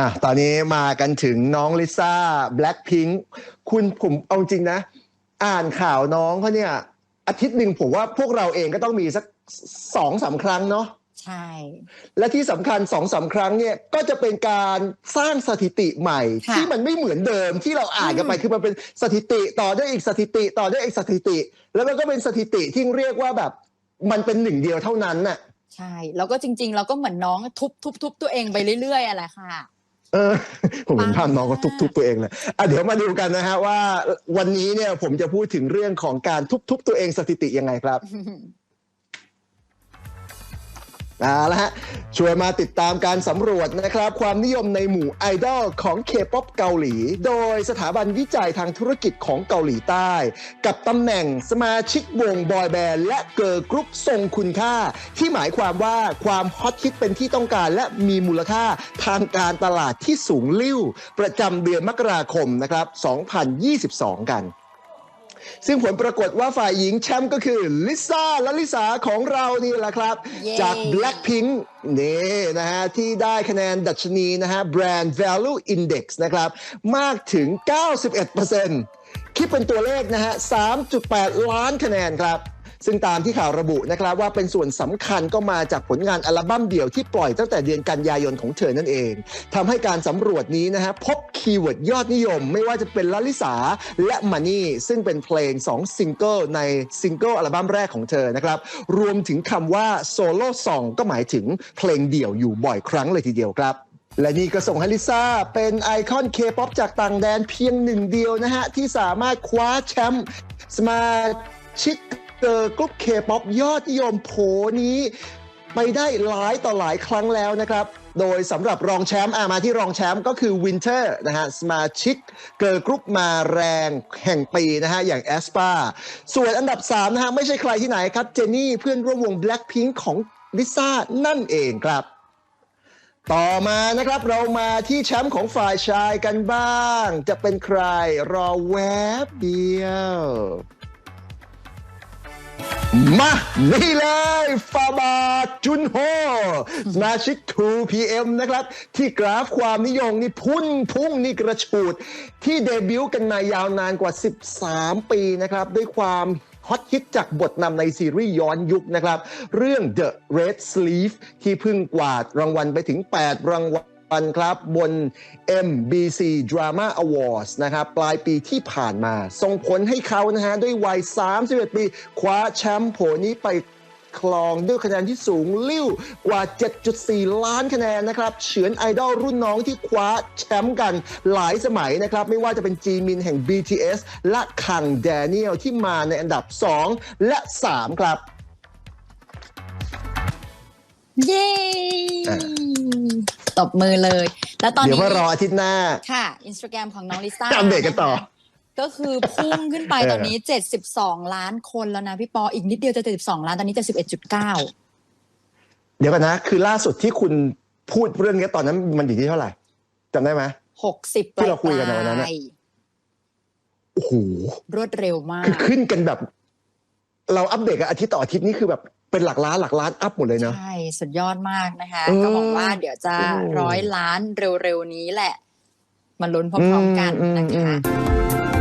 อะตอนนี้มากันถึงน้องลิซ่าแบล็ p พิงค์คุณผมเอาจริงนะ อ่านข่าวน้องเขาเนี่ย อาทิตย์หนึ่งผมว่าพวกเราเองก็ต้องมีสักสองสามครั้งเนาะใช่ และที่สำคัญสองสามครั้งเนี่ยก็จะเป็นการสร้างสถิติใหม่ ค่ะที่มันไม่เหมือนเดิมที่เราอ่านกันไปอืมคือมันเป็นสถิติต่อด้วยอีกสถิติต่อด้วยอีกสถิติ แล้วมันก็เป็นสถิติที่เรียกว่าแบบมันเป็นหนึ่งเดียวเท่านั้นน่ะ ใช่ แล้วก็จริง ๆ เราก็เหมือนน้องทุบทุบทุบตัวเองไปเรื่อยๆอะไรค่ะ เออผมเห็นภาพน้องก็ทุบๆตัวเองเลยอะเดี๋ยวมาดูกันนะฮะว่าวันนี้เนี่ยผมจะพูดถึงเรื่องของการทุบๆตัวเองสถิติยังไงครับ เอาละฮะช่วยมาติดตามการสำรวจนะครับ ความนิยมในหมู่ไอดอลของเคป๊อปเกาหลี โดยสถาบันวิจัยทางธุรกิจของเกาหลีใต้ กับตำแหน่งสมาชิกวงบอยแบนด์และเกิร์ลกรุ๊ปทรงคุณค่า ที่หมายความว่าความฮอตฮิตเป็นที่ต้องการและมีมูลค่าทางการตลาดที่สูงลิ่ว ประจำเดือนมกราคมนะครับ 2022 กัน ซึ่งผลปรากฏว่าฝ่ายหญิงแชมป์ก็คือลิซ่าและลิสาของเรานี่แหละครับเย้จาก Blackpink นี่นะฮะที่ได้คะแนนดัชนีนะฮะ Brand Value Index นะครับมากถึง 91%คิดเป็นตัวเลขนะฮะ 3.8 ล้านคะแนนครับ ซึ่งตามที่ข่าวระบุนะครับว่าเป็นส่วนสำคัญก็มาจากผลงานอัลบั้มเดี่ยวที่ปล่อยตั้งแต่เดือนกันยายนของเธอนั่นเองทำให้การสำรวจนี้นะฮะพบคีย์เวิร์ดยอดนิยม ไม่ว่าจะเป็นลลิสาและมันนี่ซึ่งเป็นเพลง 2 ซิงเกิลในซิงเกิลอัลบั้มแรกของเธอนะครับรวมถึงคำว่าโซโล่ซองก็หมายถึงเพลงเดี่ยวอยู่บ่อยครั้งเลยทีเดียวครับและนี่ก็ส่งให้ลิซ่าเป็นไอคอนเคป๊อปจากต่างแดนเพียงหนึ่งเดียวนะฮะ ที่สามารถคว้าแชมป์สมาชิก เกิร์ลกรุ๊ปเคป๊อปยอดนิยมโผนี้ ไปได้หลายต่อหลายครั้งแล้วนะครับ โดยสำหรับรองแชมป์อะมาที่รองแชมป์ก็คือวินเทอร์นะฮะสมาชิกเกิร์กรุ๊ปมาแรงแห่งปีนะฮะ อย่างแอสปาส่วนอันดับ 3 นะฮะ ไม่ใช่ใครที่ไหนครับ เจนนี่เพื่อนร่วมวง Blackpink ของลิซ่านั่นเองครับต่อมานะครับเรามาที่แชมป์ของฝ่ายชายกันบ้าง จะเป็นใครรอแวบเดียว มานี่เลยฟาบาจุนโฮสมาชิก 2PM นะครับ ที่กราฟความนิยมนี่พุ่งพุ่งนี่กระฉูด ที่เดบิวต์กันมายาวนานกว่า 13 ปีนะครับ ด้วยความฮอตฮิตจากบทนำในซีรีส์ย้อนยุคนะครับ เรื่อง The Red Sleeve ที่เพิ่งกวาดรางวัลไปถึง 8 รางวัล วันครับบน MBC Drama Awards นะครับปลายปีที่ผ่านมาส่งผลให้เขานะฮะด้วยวัย 31 ปี คว้าแชมป์โผนี้ไปคลองด้วยคะแนนที่สูงลิ่วกว่า 7.4 ล้านคะแนนนะครับเฉือนไอดอลรุ่นน้องที่คว้าแชมป์กันหลายสมัยนะครับ ไม่ว่าจะเป็นจีมินแห่ง BTS และคังแดเนียลที่มาในอันดับ 2 และ 3 ครับ เย้อะ ตบมือเลย แล้วตอนเดี๋ยวนี้มารออาทิตย์หน้า ค่ะอินสตาแกรมของน้องลิซ่าอัปเดตกันต่อะคะก็คือพุ่งขึ้นไปเออตอนนี้ 72 ล้านคนแล้วนะพี่ปออีกนิดเดียวจะ 72 ล้านตอนนี้จะ 11.9 เดี๋ยวกันนะ คือล่าสุดที่คุณพูดเรื่องนี้ตอนนั้นมันอยู่ที่เท่าไหร่จำได้ไหม60ที่เราคุยกันในวันนั้นปน่ะลายโอ้โหๆรวดเร็วมาก คือขึ้นกันแบบ เราอัปเดตกันอาทิตย์ต่ออาทิตย์นี่คือแบบ เป็นหลักล้านหลักล้านอัพหมดเลยเนาะใช่ สุดยอดมากนะคะอืมก็บอกว่าเดี๋ยวจะอืมร้อยล้านเร็วๆนี้แหละมาลุ้นพร้อมๆกันนะคะอืมอืม